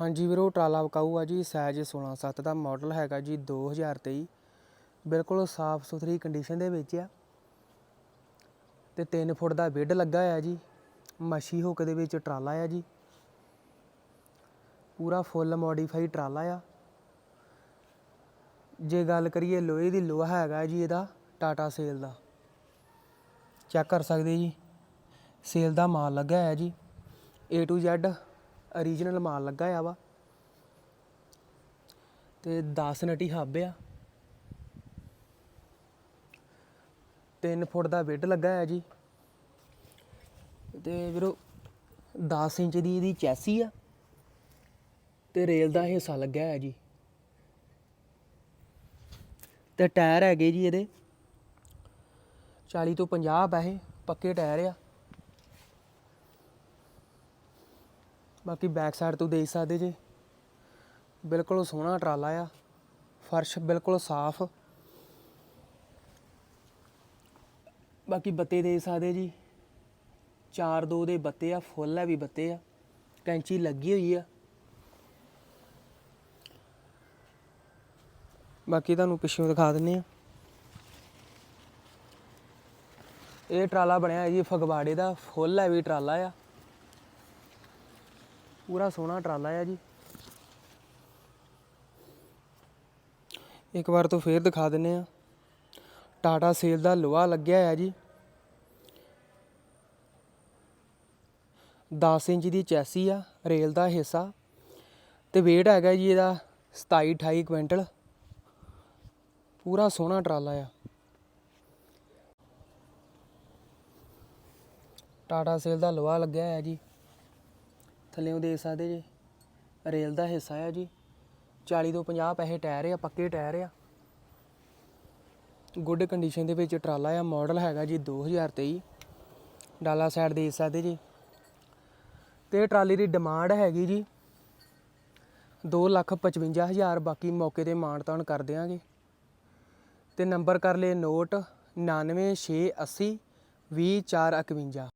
ਹਾਂਜੀ ਵੀਰੋ ਟਰਾਲਾ ਵਿਕਾਊ ਆ ਜੀ ਸਾਈਜ਼ 16 ਦਾ ਮਾਡਲ ਹੈਗਾ ਜੀ 2023 ਬਿਲਕੁਲ ਸਾਫ਼ ਸੁਥਰੀ ਕੰਡੀਸ਼ਨ ਦੇ ਵਿੱਚ ਆ। ਤੇ 3 ਫੁੱਟ ਦਾ ਬੈੱਡ ਲੱਗਾ ਆ ਜੀ, ਮੱਛੀ ਹੁੱਕ ਦੇ ਵਿੱਚ ਟਰਾਲਾ ਆ ਜੀ। ਪੂਰਾ ਫੁੱਲ ਮੋਡੀਫਾਈ ਟਰਾਲਾ ਆ। ਜੇ ਗੱਲ ਕਰੀਏ ਲੋਹੇ ਦੀ, ਲੋਹਾ ਹੈਗਾ ਜੀ ਇਹਦਾ, ਟਾਟਾ ਸੇਲ ਦਾ। ਚੈੱਕ ਕਰ ਸਕਦੇ ਜੀ, ਸੇਲ ਦਾ ਮਾਲ ਲੱਗਾ ਹੋਇਆ ਜੀ, A to Z origignal ਮਾਲ ਲੱਗਾ ਆ ਵਾ। ਤੇ 10 ਨਟੀ ਹੱਬ ਆ। 3 ਫੁੱਟ ਦਾ ਬੈੱਡ ਲੱਗਾ ਆ ਜੀ। ਤੇ ਵੀਰੋ 10 ਇੰਚ ਦੀ ਇਹਦੀ ਚੈਸੀ ਆ। ਤੇ ਰੇਲ ਦਾ ਹਿੱਸਾ ਲੱਗਾ ਹੈ ਜੀ। ਤੇ ਟਾਇਰ ਹੈਗੇ ਜੀ ਇਹਦੇ। 40 ਤੋਂ 50 ਪੈਸੇ ਪੱਕੇ ਟਾਇਰ ਆ। ਬਾਕੀ ਬੈਕ ਸਾਈਡ ਤੋਂ ਦੇਖ ਸਕਦੇ ਜੇ। ਬਿਲਕੁਲ ਸੋਹਣਾ ਟਰਾਲਾ ਆ। ਫਰਸ਼ ਬਿਲਕੁਲ ਸਾਫ਼। ਬਾਕੀ ਬੱਤੇ ਦੇ ਸਕਦੇ ਜੀ। ਚਾਰ ਦੋ ਦੇ ਬੱਤੇ ਆ, ਫੁੱਲ ਹੈ ਵੀ ਬੱਤੇ ਆ। ਕੈਂਚੀ ਲੱਗੀ ਹੋਈ ਆ। ਬਾਕੀ ਤੁਹਾਨੂੰ ਪਿੱਛੋਂ ਦਿਖਾ ਦਿੰਨੇ ਆ। ਇਹ ਟਰਾਲਾ ਬਣਿਆ ਜੀ ਫਗਵਾੜੇ ਦਾ। ਫੁੱਲ ਹੈਵੀ ਟਰਾਲਾ ਆ। ਪੂਰਾ ਸੋਹਣਾ ਟਰਾਲਾ ਆ ਜੀ। ਇੱਕ ਵਾਰ ਤੋਂ ਫੇਰ ਦਿਖਾ ਦਿੰਨੇ ਆ। ਟਾਟਾ ਸੇਲ ਦਾ ਲੋਹਾ ਲੱਗਿਆ ਆ ਜੀ। 10 ਇੰਚ ਦੀ ਚੈਸੀ ਆ, ਰੇਲ ਦਾ ਹਿੱਸਾ। ਤੇ weight ਹੈਗਾ ਜੀ ਇਹਦਾ 27 28 ਕੁਇੰਟਲ। ਪੂਰਾ ਸੋਹਣਾ ਟਰਾਲਾ ਆ। ਟਾਟਾ ਸੇਲ ਦਾ ਲੋਹਾ ਲੱਗਿਆ ਹੋਇਆ ਜੀ। ਥੱਲੇੋਂ ਦੇਖ ਸਕਦੇ ਜੀ। ਰੇਲ ਦਾ ਹਿੱਸਾ ਆ ਜੀ। 40 ਤੋਂ 50 ਪੈਸੇ ਟਾਇਰ ਆ, ਪੱਕੇ ਟਾਇਰ ਆ। ਗੁੱਡ ਕੰਡੀਸ਼ਨ ਦੇ ਵਿੱਚ ਟਰਾਲਾ ਆ, ਮਾਡਲ ਹੈਗਾ ਜੀ 2023 ਡਾਲਾ ਸਾਈਡ ਦੇਖ ਸਕਦੇ ਜੀ। ਤੇ ਟਰਾਲੀ ਦੀ ਡਿਮਾਂਡ ਹੈਗੀ ਜੀ 255000 ਬਾਕੀ ਮੌਕੇ ਤੇ ਮਾਨਤਾਨ ਕਰ ਦਿਆਂਗੇ। ਤੇ ਨੰਬਰ ਕਰ ਲਏ ਨੋਟ 99680 20451